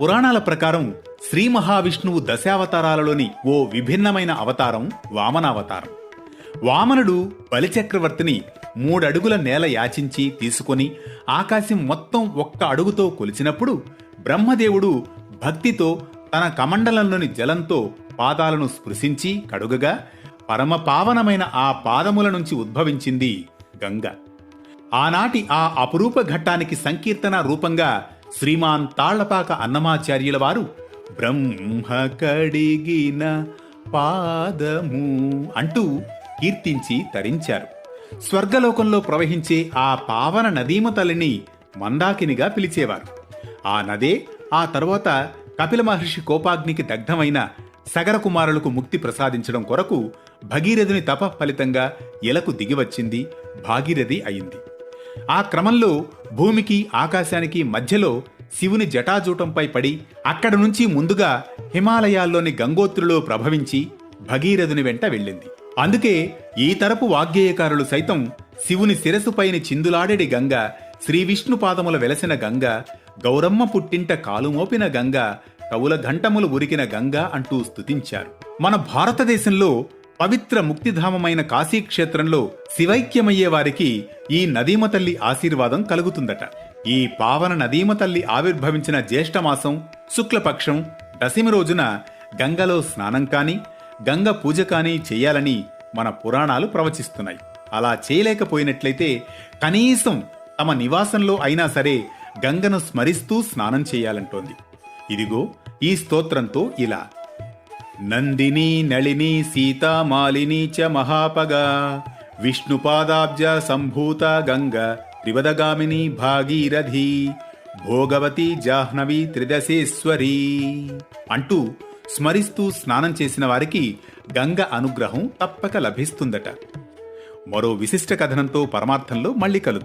పురాణాల ప్రకారం శ్రీ మహావిష్ణువు దశావతారాలలోని ఓ విభిన్నమైన అవతారం వామనావతారం. వామనుడు బలిచక్రవర్తిని మూడడుగుల నేల యాచించి తీసుకొని ఆకాశం మొత్తం ఒక్క అడుగుతో కొలిచినప్పుడు బ్రహ్మదేవుడు భక్తితో తన కమండలంలోని జలంతో పాదాలను స్పృశించి కడుగగా పరమ పావనమైన ఆ పాదముల నుంచి ఉద్భవించింది గంగ. ఆనాటి ఆ అపురూప ఘట్టానికి సంకీర్తన రూపంగా శ్రీమాన్ తాళ్ళపాక అన్నమాచార్యుల వారు బ్రహ్మ కడిగిన పాదము అంటూ కీర్తించి తరించారు. స్వర్గలోకంలో ప్రవహించే ఆ పావన నదీమ తల్లిని మందాకినిగా పిలిచేవారు. ఆ నదే ఆ తరువాత కపిల మహర్షి కోపాగ్నికి దగ్ధమైన సగర కుమారులకు ముక్తి ప్రసాదించడం కొరకు భగీరథుని తప ఫలితంగా ఎలకు దిగివచ్చింది భాగీరథి అయింది. ఆ క్రమంలో భూమికి ఆకాశానికి మధ్యలో శివుని జటాజూటంపై పడి అక్కడ నుంచి ముందుగా హిమాలయాల్లోని గంగోత్రిలో ప్రభవించి భగీరథుని వెంట వెళ్ళింది. అందుకే ఈ తరపు వాగ్గేయకారులు సైతం శివుని శిరసుపైని చిందులాడెడి గంగ శ్రీ విష్ణు పాదముల వెలసిన గంగ గౌరమ్మ పుట్టింట కాలుమోపిన గంగ కవుల ఘంటములు ఉరికిన గంగ అంటూ స్తుతించారు. మన భారతదేశంలో పవిత్ర ముక్తిధామమైన కాశీక్షేత్రంలో శివైక్యమయ్యే వారికి ఈ నదీమ తల్లి ఆశీర్వాదం కలుగుతుందట. ఈ పావన నదీమ తల్లి ఆవిర్భవించిన జ్యేష్ఠమాసం శుక్లపక్షం దశమి రోజున గంగలో స్నానం కాని గంగ పూజ కాని చేయాలని మన పురాణాలు ప్రవచిస్తున్నాయి. అలా చేయలేకపోయినట్లయితే కనీసం తమ నివాసంలో అయినా సరే గంగను స్మరిస్తూ స్నానం చేయాలంటోంది. ఇదిగో ఈ స్తోత్రంతో ఇలా. నందిని నళిని సీతామాలిని చ మహాపగా. విష్ణుపాదాబ్జ సంభూత గంగ త్రివదగామిని భాగీరథి భోగవతి జాహ్నవి త్రిదశేశ్వరి. అంటూ స్మరిస్తూ స్నానం చేసిన వారికి గంగ అనుగ్రహం తప్పక లభిస్తుందట. మరో విశిష్ట కథనంతో పరమార్థంలో మళ్ళీ కలుద్దాం.